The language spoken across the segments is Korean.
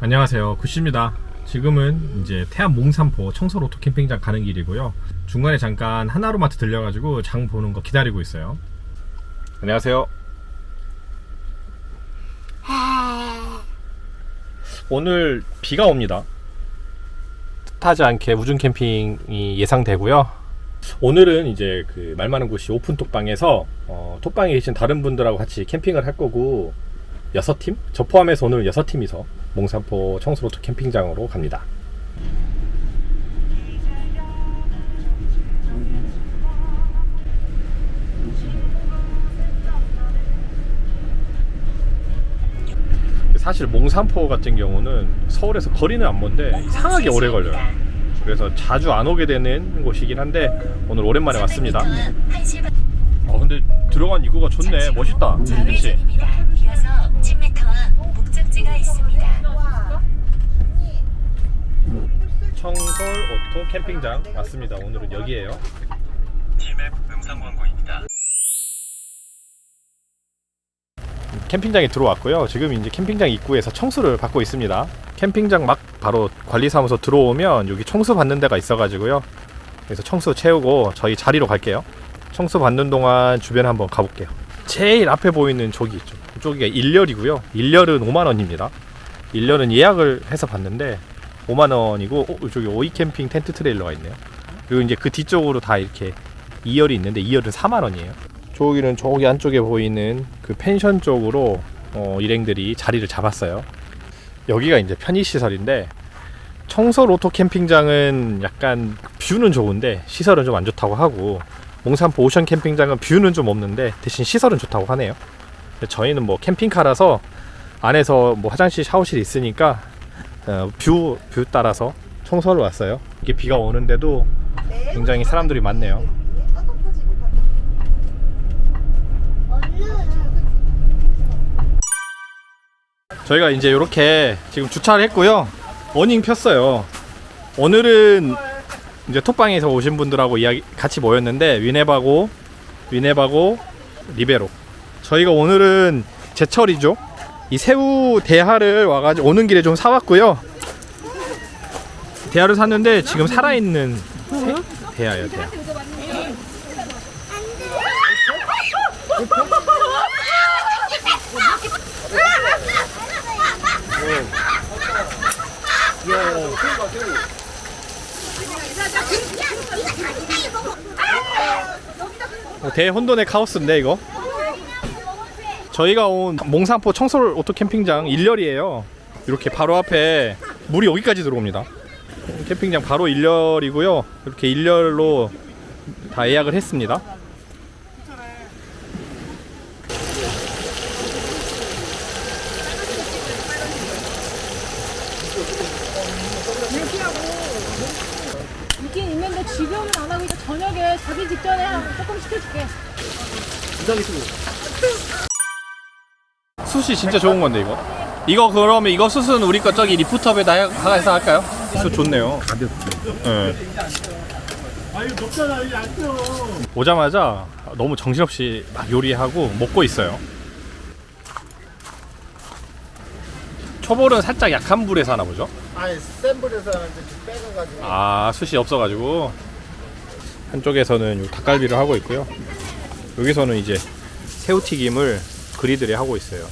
안녕하세요. 구씨입니다. 지금은 이제 태안 몽산포 청솔 오토 캠핑장 가는 길이고요. 중간에 잠깐 하나로마트 들려가지고 장 보는 거 기다리고 있어요. 안녕하세요. 오늘 비가 옵니다. 뜻하지 않게 우중 캠핑이 예상되고요. 오늘은 이제 그 말 많은 곳이 오픈 톡방에서 어, 톡방에 계신 다른 분들하고 같이 캠핑을 할 거고 여섯 팀? 저 포함해서 오늘 여섯 팀이서 몽산포 청소로토 캠핑장으로 갑니다. 사실 몽산포 같은 경우는 서울에서 거리는 안 먼데 이상하게 오래 걸려요. 그래서 자주 안 오게 되는 곳이긴 한데 오늘 오랜만에 왔습니다. 어 근데 들어간 입구가 좋네. 멋있다. 그치? 이어서 10m와 목적지가 있습니다. 청솔 오토 캠핑장 왔습니다. 오늘은 여기에요. 팀앱 음성 광고입니다. 캠핑장에 들어왔고요. 지금 이제 캠핑장 입구에서 청소를 받고 있습니다. 캠핑장 막 바로 관리사무소 들어오면 여기 청소 받는 데가 있어가지고요. 그래서 청소 채우고 저희 자리로 갈게요. 청소 받는 동안 주변 한번 가볼게요. 제일 앞에 보이는 저기 있죠. 저기가 1열이고요. 1열은 5만 원입니다. 1열은 예약을 해서 봤는데 5만 원이고 어, 저기 오이 캠핑 텐트 트레일러가 있네요. 그리고 이제 그 뒤쪽으로 다 이렇게 2열이 있는데 2열은 4만 원이에요. 저기는 저기 안쪽에 보이는 그 펜션 쪽으로 어, 일행들이 자리를 잡았어요. 여기가 이제 편의 시설인데 청솔 오토 캠핑장은 약간 뷰는 좋은데 시설은 좀 안 좋다고 하고 몽산포 오션 캠핑장은 뷰는 좀 없는데 대신 시설은 좋다고 하네요. 저희는 뭐 캠핑카라서 안에서 뭐 화장실, 샤워실 있으니까 어, 뷰, 뷰 따라서 청소를 왔어요. 이게 비가 오는데도 굉장히 사람들이 많네요. 저희가 이제 이렇게 지금 주차를 했고요. 어닝 폈어요. 오늘은 이제 톡방에서 오신 분들하고 이야기 같이 모였는데 위네바고 위네바고 리베로. 저희가 오늘은 제철이죠. 이 새우 대하를 와가지고 오는 길에 좀 사왔고요. 대하를 샀는데 지금 살아있는 새, 대하예요. 대하. 어, 대혼돈의 카오스인데 이거 저희가 온 몽산포 청솔 오토 캠핑장 1열이에요. 이렇게 바로 앞에 물이 여기까지 들어옵니다. 캠핑장 바로 1열이고요. 이렇게 1열로 다 예약을 했습니다. 있긴 있는데 지금은 안 하고 이제 저녁에 자기 직전에 한 조금 시켜줄게. 숯이 진짜 좋은 건데 이거 이거 그러면 이거 숯은 우리 거 저기 리프트업에다 해- 해서 할까요? 숯 좋네요 네. 오자마자 너무 정신없이 막 요리하고 먹고 있어요 초벌은 살짝 약한 불에서 하나 보죠? 아니 센 불에서 하는데 좀 빼가가지고 아 숯이 없어가지고 한쪽에서는 요 닭갈비를 하고 있고요 여기서는 이제 새우튀김을 그리들이 하고 있어요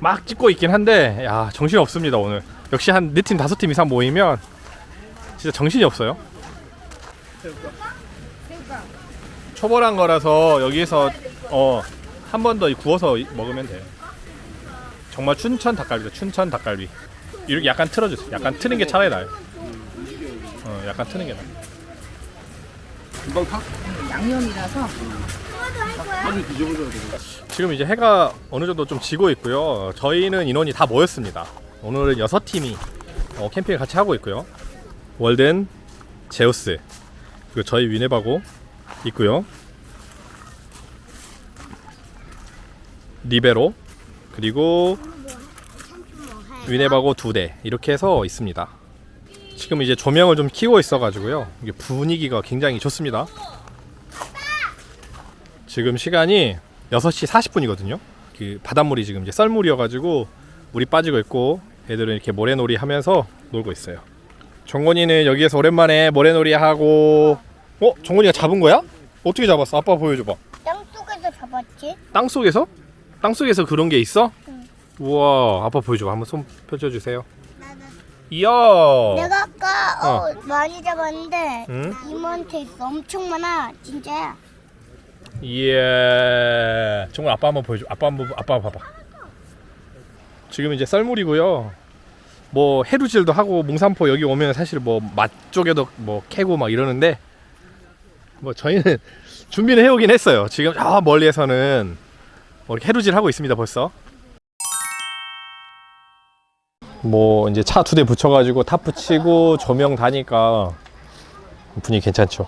막 찍고 있긴 한데 야 정신 없습니다 오늘 역시 한 네 팀 다섯 팀 이상 모이면 진짜 정신이 없어요 초벌한 거라서 여기에서 어 한 번 더 구워서 먹으면 돼요 정말 춘천 닭갈비죠 춘천 닭갈비 이렇게 약간 틀어주세요. 약간 트는 게 차라리 나요. 어, 약간 트는 게 나요. 금방 타? 양념이라서 아주 뒤집어져야 돼 지금 이제 해가 어느 정도 좀 지고 있고요. 저희는 인원이 다 모였습니다. 오늘은 여섯 팀이 어, 캠핑을 같이 하고 있고요. 월든, 제우스, 그리고 저희 위네바고 있고요. 리베로, 그리고 위네바고 두 대 이렇게 해서 있습니다. 지금 이제 조명을 좀 키고 있어가지고요. 이게 분위기가 굉장히 좋습니다. 지금 시간이 6시 40분이거든요. 그 바닷물이 지금 이제 썰물이어가지고 물이 빠지고 있고 애들은 이렇게 모래놀이 하면서 놀고 있어요. 정곤이는 여기에서 오랜만에 모래놀이 하고 어? 정곤이가 잡은 거야? 어떻게 잡았어? 아빠 보여줘봐. 땅 속에서 잡았지? 땅 속에서? 땅 속에서 그런 게 있어? 우와 아빠 보여줘봐 한번 손 펼쳐주세요. 이야. 내가 아까 어, 많이 잡았는데 응? 이모한테 있어 엄청 많아 진짜야 예. 정말 아빠 한번 보여줘. 아빠 한번 아빠 봐봐. 지금 이제 썰물이고요. 뭐 해루질도 하고 몽산포 여기 오면 사실 뭐 맛 쪽에도 뭐 캐고 막 이러는데 뭐 저희는 준비는 해오긴 했어요. 지금 저 멀리에서는 뭐 이렇게 해루질 하고 있습니다. 벌써. 뭐 이제 차 두 대 붙여가지고 탑 붙이고 조명 다니까 분위기 괜찮죠.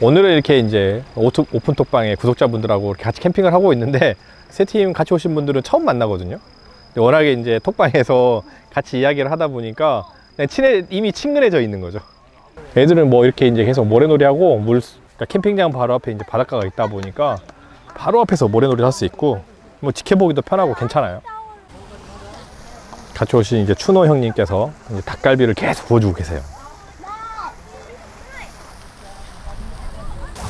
오늘은 이렇게 이제 오토, 오픈 톡방에 구독자분들하고 이렇게 같이 캠핑을 하고 있는데 세 팀 같이 오신 분들은 처음 만나거든요. 근데 워낙에 이제 톡방에서 같이 이야기를 하다 보니까 친해 이미 친근해져 있는 거죠. 애들은 뭐 이렇게 이제 계속 모래놀이하고 물 그러니까 캠핑장 바로 앞에 이제 바닷가가 있다 보니까 바로 앞에서 모래놀이 할 수 있고 뭐 지켜보기도 편하고 괜찮아요. 같이 오신 이제 추노 형님께서 이제 닭갈비를 계속 구워주고 계세요.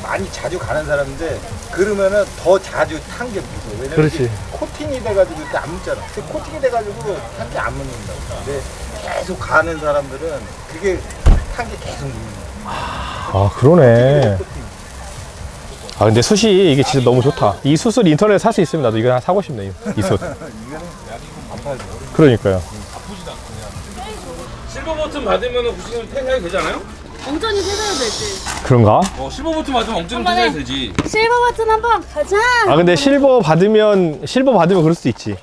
많이 자주 가는 사람인데 그러면은 더 자주 탄 게 무서워. 왜냐면 그렇지. 이게 코팅이 돼가지고 이렇게 안 묻잖아. 근데 코팅이 돼가지고 탄 게 안 묻는다고. 근데 계속 가는 사람들은 그게 탄 게 계속 묻는 거야. 아 그러네. 아 근데 숯이 이게 진짜 너무 좋다. 이 숯을 인터넷에 살 수 있으면 나도 이거 하나 사고 싶네. 이, 이 숯. 그러니까요. 실버 버튼 받으면 구시는 퇴사이 되잖아요? 온전히 세대야 되지. 그런가? 어, 실버 버튼 받으면 엉뚱 번에. 퇴사이 되지. 실버 버튼 한번 가자. 아 근데 실버 받으면 실버 받으면 그럴 수도 있지.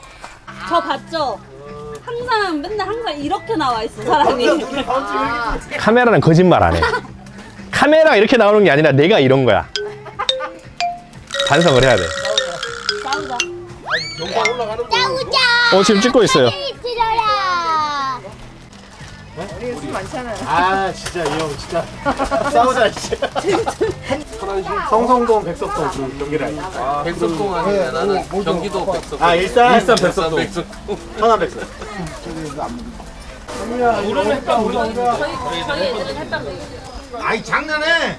저 봤죠? 항상 맨날 항상 이렇게 나와 있어 사람이. 카메라는 거짓말 안 해. 카메라 이렇게 나오는 게 아니라 내가 이런 거야. 반성을 해야 돼. 싸우자. 짜우자 어 지금 찍고 있어요. 들어라 아 진짜 이 형 진짜 싸우자 진짜. 성성동 백석동 그 경기를 알지? 백석동 아니면 나는 경기도 백석동. 아 일산 일산 백석동. 천안 백석. 얘기. 아이 장난해.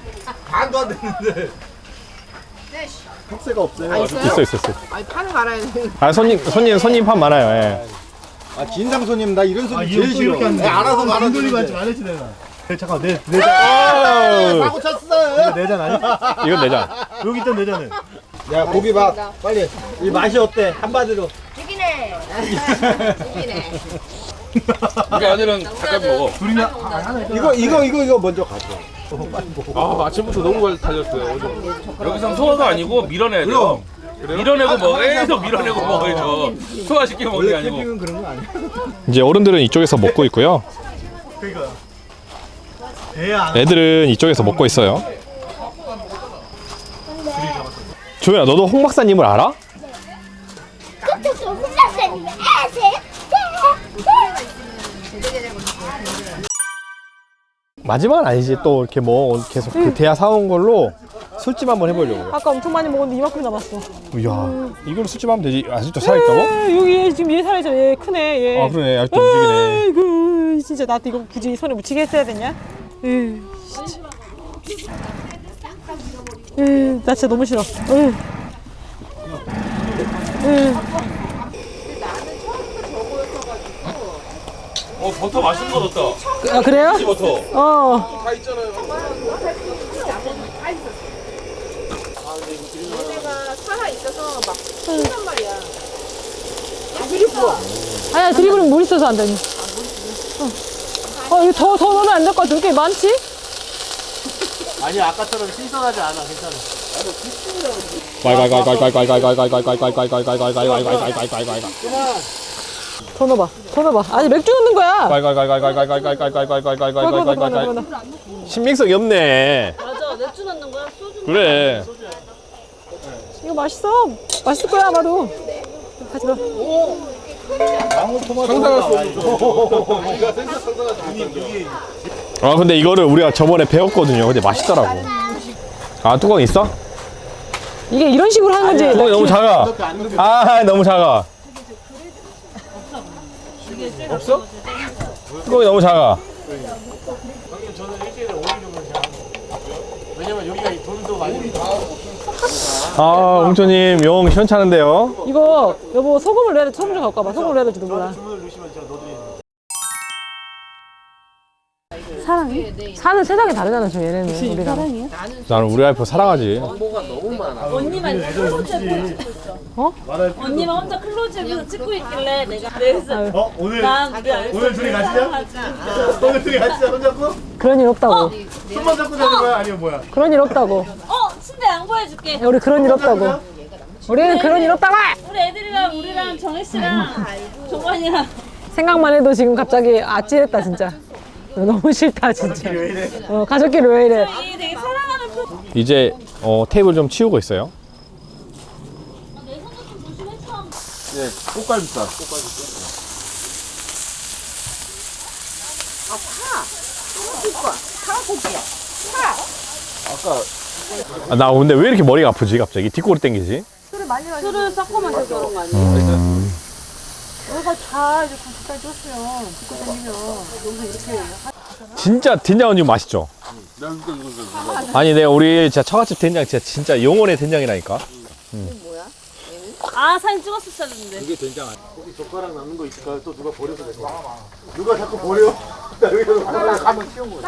반도 안 됐는데. 턱세가 없어요. 있어 있어 있어. 아니 판을 갈아야 돼. 아 손님 손님 손님 판 많아요. 예. 아 진상 손님 나 이런 손님 제일 싫어. 애 알아서 말아 돌리면 안 해지 내가. 잠깐 내 아우, 사고 쳤어. 내잔 아니? 이건 내자. 여기 있던 내잔은 야 고기 봐 빨리. 이 맛이 어때 한마디로. 우리 아들은 닭갈비 먹어. 이거 이거 이거 이거 먼저 가져. 아, 아침부터 너무 잘 달렸어요. 여기선 소화가 아니고 밀어내야 돼요. 밀어내고 먹어. 계속 밀어내고 먹어야죠. 소화시켜 먹는 게 원래 아니고. 캠핑은 그런 거 아니야? 이제 어른들은 이쪽에서 먹고 있고요. 그러니까 배야 애들은 이쪽에서 먹고 있어요. 조연아, 너도 홍 박사님을 알아? 마지막은 아니지. 또 이렇게 뭐 계속 그 대야 사온 걸로 술집 한번 해보려고. 아까 엄청 많이 먹었는데 이만큼 남았어. 이야, 이걸로 술집 하면 되지. 아직도 살아있다고? 에, 여기 얘 지금 얘 살아있잖아. 얘 크네. 얘. 아, 그러네. 아직도 움직이네. 아이고 진짜 나도 이거 굳이 손에 묻히게 했어야 됐냐? 에이, 진짜. 에이, 나 진짜 너무 싫어. 에이. 에이. 어, 버터 맛있는 거 넣었다. 아 그래요? 버터. 어. 아니야 드리블은 물 있어서 안 되니. 어, 어 이거 더, 더 넣으면 안 될 것 같아. 왜 이렇게 많지? 아니 아까처럼 신선하지 않아. 괜찮아. 더 넣어봐. 더 넣어봐. 아니 맥주 넣는 거야. 신빙성이 없네. 맞아. 맥주 넣는 거야. 소주. 그래. 이거 맛있어. 맛있을 거야 아마도. 가지 마. 아 근데 이거를 우리가 저번에 배웠거든요. 근데 맛있더라고. 아 뚜껑 있어? 이게 이런 식으로 하는 건지. 뚜껑이 너무 작아. 아, 너무 작아. 없어? 뚜껑이 너무 작아. 왜냐면 여기가 이 돈도 많이 아, 옹초님 용 시원찮은데요? 이거 여보 소금을 넣어야 돼. 소금 좀 갖고 와봐. 소금을 넣어야 될지도 몰라. 사랑해? 사는 세상이 다르잖아, 저 얘네는. 우리랑. 사랑이야? 나는 우리 와이프 사랑하지. 정보가 너무 많아. 언니만 이제 클로즈업에서 찍고 있어. 어? 언니만 혼자 클로즈업에서 찍고 있길래 내가 그래서 어 오늘 난 우리 오늘 둘이 가시냐? 오늘 둘이 가시냐 손잡고? 그런 일 없다고. 손만 잡고 자는 거야 아니면 뭐야? 그런 일 없다고. 어 침대 양보해줄게. 야, 우리 그런 일 없다고. 우리는 그런 일 없다고! 우리 애들이랑 우리랑 정혜 씨랑 종환이랑 생각만 해도 지금 갑자기 아찔했다, 진짜. 너무 싫다, 진짜. 어, 가족끼리 왜 이래. 이 되게 사랑하는 표. 이제 어, 테이블 좀 치우고 있어요. 네, 꽃갈비살. 아, 나 근데 왜 이렇게 머리가 아프지 갑자기? 뒷골이 땡기지? 술을 섞어 마셔서 그런 거 아니 야? 음. 진짜 된장은 지금 맛있죠? 아니 내가 우리 진짜 처갓집 된장 진짜 진짜 영혼의 된장이라니까. 아 사진 찍었었어야 했는데. 젓가락 남는 거 있을까? 또 누가 버려서 내 거. 누가 자꾸 버려? 나 여기서 젓가락 한번 치운 거야.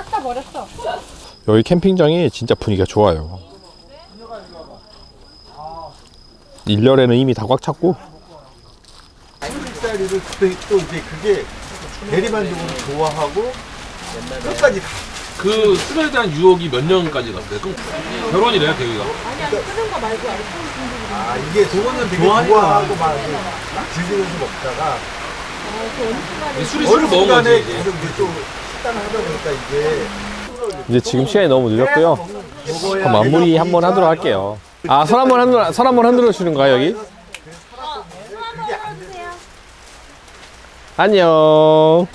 여기 캠핑장이 진짜 분위기가 좋아요. 1년에는 이미 다 꽉 찼고 쌀이를 또 이제 그게 대리만족으로 좋아하고 끝까지 가. 그 술에 대한 유혹이 몇 년까지 갔어요? 그럼 결혼이래요, 대위가. 아 이게 저거는 되게 좋아하고 막 이렇게 즐기면서 먹다가 술이 어느 술을 먹은 순간에 거지. 이제. 계속 이제 또 식단을 하다 보니까 이게 이제 지금 시간이 너무 늦었고요. 먹어야 그럼 마무리 한번 하도록 할게요. 아, 손 한번 흔들어, 손 한번 흔들어 주는가요, 여기? 안녕.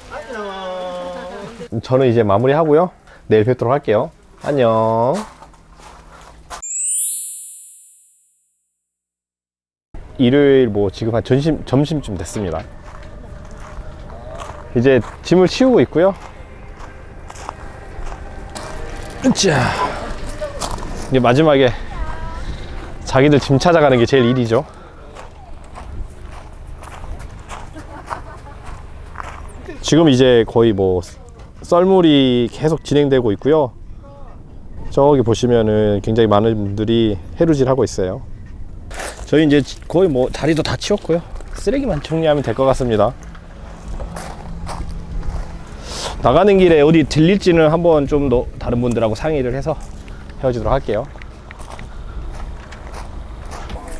저는 이제 마무리 하고요. 내일 뵙도록 할게요. 안녕. 일요일 뭐 지금 한 점심, 점심쯤 됐습니다. 이제 짐을 치우고 있고요. 자, 이제 마지막에 자기들 짐 찾아가는 게 제일 일이죠. 지금 이제 거의 뭐 썰물이 계속 진행되고 있고요. 저기 보시면은 굉장히 많은 분들이 해루질 하고 있어요. 저희 이제 거의 뭐 자리도 다 치웠고요. 쓰레기만 정리하면 될 것 같습니다. 나가는 길에 어디 들릴지는 한번 좀 더 다른 분들하고 상의를 해서 헤어지도록 할게요.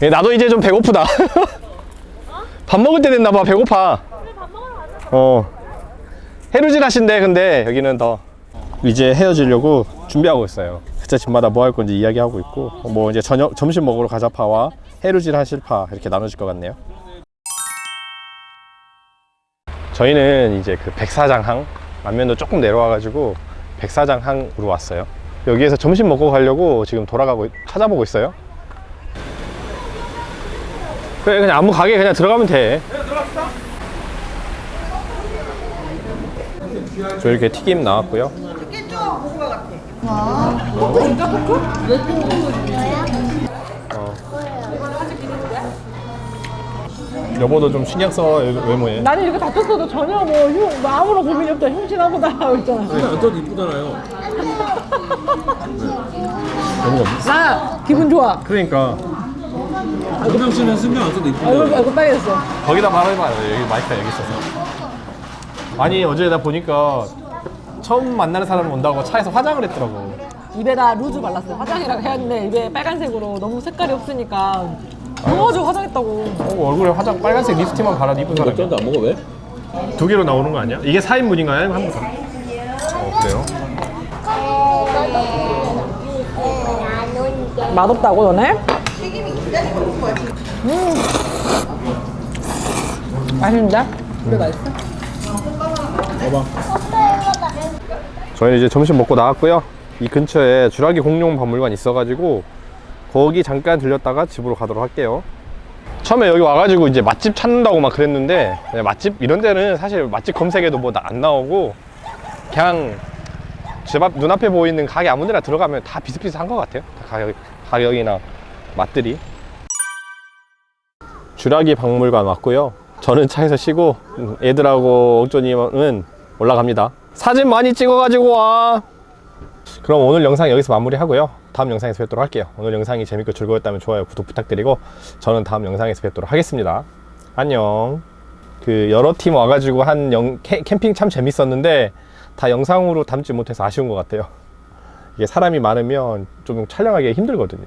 예, 나도 이제 좀 배고프다. 밥 먹을 때 됐나 봐. 배고파. 어. 해루질 하신대. 근데 여기는 더 이제 헤어지려고 준비하고 있어요. 각자 집마다 뭐 할 건지 이야기하고 있고 뭐 이제 저녁 점심 먹으러 가자 파와 해루질 하실 파 이렇게 나눠질 것 같네요. 저희는 이제 그 백사장항 안면도 조금 내려와가지고 백사장항으로 왔어요. 여기에서 점심 먹고 가려고 지금 돌아가고 찾아보고 있어요. 그래 그냥 아무 가게 그냥 들어가면 돼. 저 이렇게 튀김 나왔고요. 어. 여보도 좀 신경 써 외모에. 나는 이렇게 다쳤어도 전혀 뭐, 흉, 뭐 아무런 고민이 없다. 흉신하고다. 하고 있잖아. 안 떠도 이쁘잖아요. 나 기분 좋아. 그러니까 호정 씨는 신경 안 써도 이쁜데. 얼굴 빨개졌어. 거기다 말해봐 여기 마이크가 여기 있어서. 아니 어제 나 보니까 처음 만나는 사람 온다고 차에서 화장을 했더라고. 입에다 루즈 발랐어요. 화장이라고 해야 하는데 입에 빨간색으로 너무 색깔이 없으니까 더워가지고 화장했다고. 어, 얼굴에 화장 빨간색 립스틱만 바라 입은 사람. 맥주도 안 먹어 왜? 두 개로 나오는 거 아니야? 이게 4인분인가요? 한 분? 어 그래요? 맛없다고 너네? 음. 맛있는데? 그래 맛있어? 저희는 이제 점심 먹고 나왔고요. 이 근처에 주라기 공룡 박물관 있어가지고 거기 잠깐 들렸다가 집으로 가도록 할게요. 처음에 여기 와가지고 이제 맛집 찾는다고 막 그랬는데 네, 맛집 이런 데는 사실 맛집 검색에도 뭐 안 나오고 그냥 집 앞 눈앞에 보이는 가게 아무데나 들어가면 다 비슷비슷한 것 같아요. 다 가격 가격이나 맛들이. 주라기 박물관 왔고요. 저는 차에서 쉬고 음, 애들하고 옥조님은 올라갑니다. 사진 많이 찍어가지고 와. 그럼 오늘 영상 여기서 마무리하고요. 다음 영상에서 뵙도록 할게요. 오늘 영상이 재밌고 즐거웠다면 좋아요, 구독 부탁드리고 저는 다음 영상에서 뵙도록 하겠습니다. 안녕. 그 여러 팀 와가지고 한 영, 캐, 캠핑 참 재밌었는데 다 영상으로 담지 못해서 아쉬운 것 같아요. 이게 사람이 많으면 좀 촬영하기 힘들거든요.